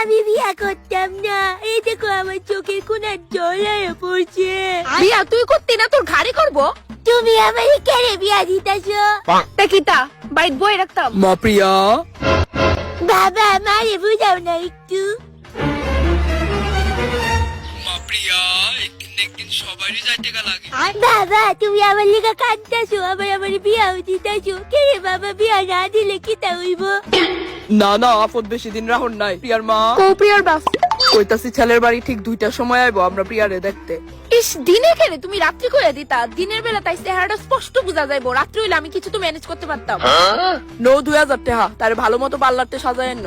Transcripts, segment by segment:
আমি বিয়া করতাম না। এই দেখো আমার চোখের কোনার জল হয়ে পড়ছে। বিয়া তুই করতি না তোর ঘাড়ে করব? তুমি আমার কেড়ে বিয়া দিতেছ? দেখিতা বাইট বই রাখতাম। মা প্রিয়া। বাবা আমারে বুঝাও না একটু। একদিন সবারই যাইতে গা লাগে। বাবা তুমি আমার লিগা কাঁদতেছো আবার আমার বিয়াও দিতেছো কে রে বাবা বিয়া না দিলে কি তা হইব? না না আপদ বেশি দিন রাহন নাই প্রিয়ার মা। কৌপ্রিয়ার বাপ? কইতাছি ছেলের বাড়ি ঠিক দুইটার সময় আইবো আমরা প্রিয়ারে দেখতে। ইস দিনে খেলে তুমি রাত্রি করে দিতা দিনের বেলা তাই চেহারাটা স্পষ্ট বোঝা যাইবো রাত্রি হইলে আমি কিছু তো ম্যানেজ করতে পারতাম। নো দুই হাজার টাকা তার ভালো মতো পার্লারতে সাজায় নো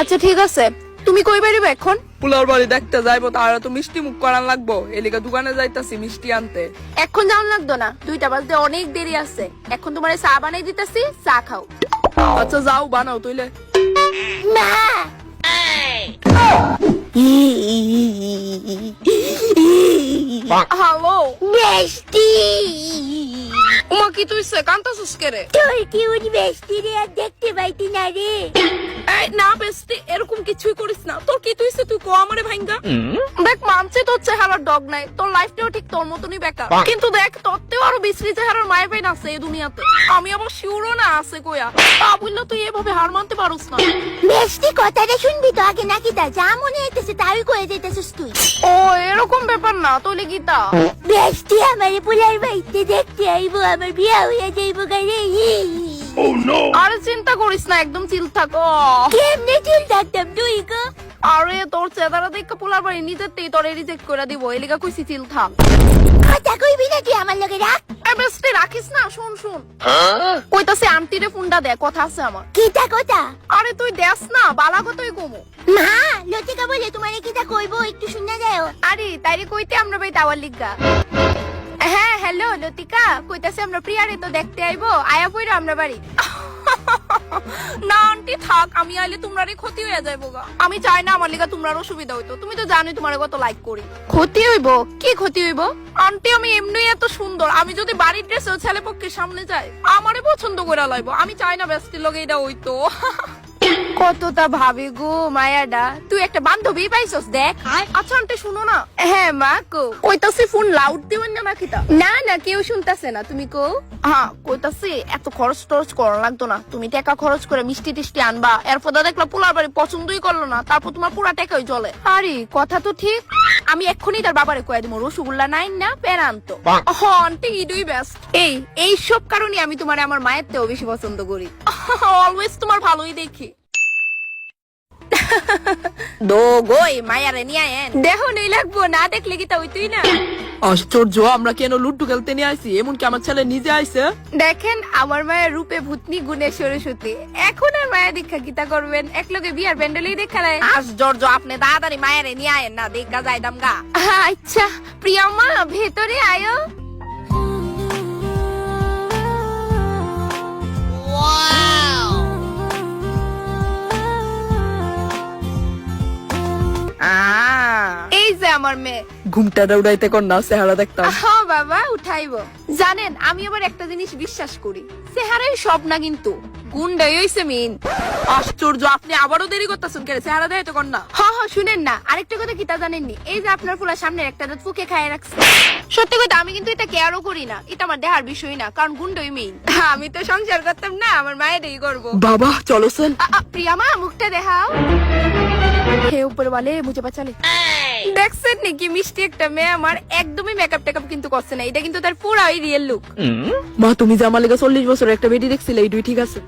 আচ্ছা ঠিক আছে। তুমি কই বেরিবে এখন? পোলার বাড়ি দেখতে যাইবো তারা তো মিষ্টি মুখ করান লাগবো। এলিকা দোকানে যাইতাছি মিষ্টি আনতে। এখন যাওয়ান লাগতো না দুইটা বাজতে অনেক দেরি আছে। এখন তোমার চা বানাই দিতেছি চা খাও। আচ্ছা যাও বানাও তুইলে। মা! হ্যালো। বেষ্টি উমা কি তুই সে কান্তাছিস কে রে তোর কি উনি বেষ্টি রে আর দেখতে পাইতি না রে? না বেস্টি এরকম কিছুই করিস না। তোর কি তুই তুই কো আমারে ভাঙ্গা দেখ মানছি তোর চেহারার ডগ নাই। তোর লাইফটাও ঠিক তোর মতনই বেকার কিন্তু দেখ তোরতেও আরও বিশ্রী চেহারার মায়ের পেন আছে এই দুনিয়াতে। আমি আবার শিওরও না আছে কইয়া তা বললে তুই এভাবে হার মানতে পারোস না। বেষ্টি কথাটা শুনবি তো আগে নাকি তা? যা মনে হইতেছে তাই করে যেতেছিস তুই। ও এরকম ব্যাপার না তোলে গীতা বেষ্টি আমার পুলার বাড়িতে দেখতে আইবো আমার বিয়া হইয়া যাইবো গাড়ি আরে চিন্তা করিস না একদম চিল থাকো। কেমনে চিল থাকতাম তুই গো? আরে তোর চেহারা দেখে পোলার বাড়ি নিজেতেই তোরে রিজেক্ট করে দিব এলিগা কইছি চিল থাক। কথা কইবি না তুই আমার লগে রাখ। এ বেস্টি রাখিস না শুন শুন। কইতাছে আন্টিরে ফোনটা দে কথা আছে আমার। কিতা কথা? আরে তুই দেস না বালাগতই কমু। মা লতিকা বলে তোমার কিতা কইবো একটু শুনে যাও আরে তাইরে কইতে আমরা ভাই টাওয়ার লিগা। হ্যাঁ হ্যালো লতিকা কইতাছে আমরা প্রিয়ারে তো দেখতে আইবো আয়া পইরা আমরা বাড়ি। না আন্টি থাক আমি আইলে তোমরারই ক্ষতি হয়ে যাইবো গা। আমি চাই না আমার লিগা তোমরার অসুবিধা হইতো। তুমি তো জানোই তোমার কত লাইক করি। ক্ষতি হইব? কি ক্ষতি হইব? আন্টি আমি এমনি এত সুন্দর। আমি যদি বাড়ির ড্রেসেও ছেলে পক্ষের সামনে যাই আমারে পছন্দ করে লাইবো। আমি চাই না ব্যস্তির লগে এটা হইতো। কতটা ভাবে গো মায়াডা। তুই একটা বান্ধবী পাইছস দেখ। আচ্ছা আন্টি শুনো না। হ্যাঁ মা কো। কইতাছি ফোন লাউড দিবেন না নাকি তা? না না কেউ শুনতাছে না। তুমি কো? হ্যাঁ কইতাছি এত খরচ টরচ করা লাগতো না। তুমি টাকা খরচ করে মিষ্টি টিষ্টি আনবা এরপর দেখলা পোলার বাড়ি পছন্দই করল না তারপর তোমার পুরা টাকাই চলে আরে কথা তো ঠিক। আমি এক্ষুনি তার বাবারে কয়ে দিব রসগোল্লা নাই না পেরা আনতো। হ আন্টি ইডুই বেস্ট এই এই সব কারণে আমি তোমার আমার মায়ের থেকেও বেশি পছন্দ করি। অলওয়েজ তোমার ভালোই দেখি। দো গই মায়ারে নিয়ে আয়েন। দেহ নেই লাগবো না দেখলে কি তা ওই তুই না? আশ্চর্য আমরা কেন লুড্ডু খেলতে নিয়ে আইছি? এমনকি আমার ছেলে নিজে আইছে। দেখেন আমার মায়ের রূপে ভূতনি গুণে সরস্বতী এখন আর মায়া দীক্ষা কিতা করবেন? এক লগে বিয়ার প্যান্ডেলই দেখা দেয়। আশ্চর্য আপনি তাড়াতাড়ি মায়েরে নিয়ে আয়েন না দেখা যায় দামগা। আচ্ছা প্রিয়া মা ভেতরে আয়ো। এই যে ঘুমটাটা উড়াইতে কর না চেহারা দেখতাম। হ্যাঁ বাবা উঠাইবো। জানেন আমি আবার একটা জিনিস বিশ্বাস করি। চেহারাই সব না কিন্তু। গুন্ডাই হইছে মিন আশ্চর্য আপনি আবারও দেরি করতেছেন কেন? চেহারা দেয় তো কর না। হ হ শুনেন না। আরেকটা কথা কি তা জানেননি? এই যে আপনার ফুলার সামনে একটা দাঁত ফুকে খায় রাখছে। সত্যি কথা আমি কিন্তু এটা কেয়ারও করি না। এটা আমার দেহার বিষয় না কারণ গুন্ডই মেইন আমি তো সংসার করতাম না আমার মায়েরই করব বাবা চলো সেন আ, আ, প্রিয়া মা মুখটা দেখাও। হে উপর বলে বুঝে পাচালে দেখছেন নাকি? মিষ্টি একটা মেয়ে আমার একদমই মেকআপ টেকআপ কিন্তু করছে না। এটা কিন্তু তার পুরাই রিয়েল লুক মা তুমি যে আমার লেগে চল্লিশ বছর একটা বেটি দেখছিলে এই দুই ঠিক আছে?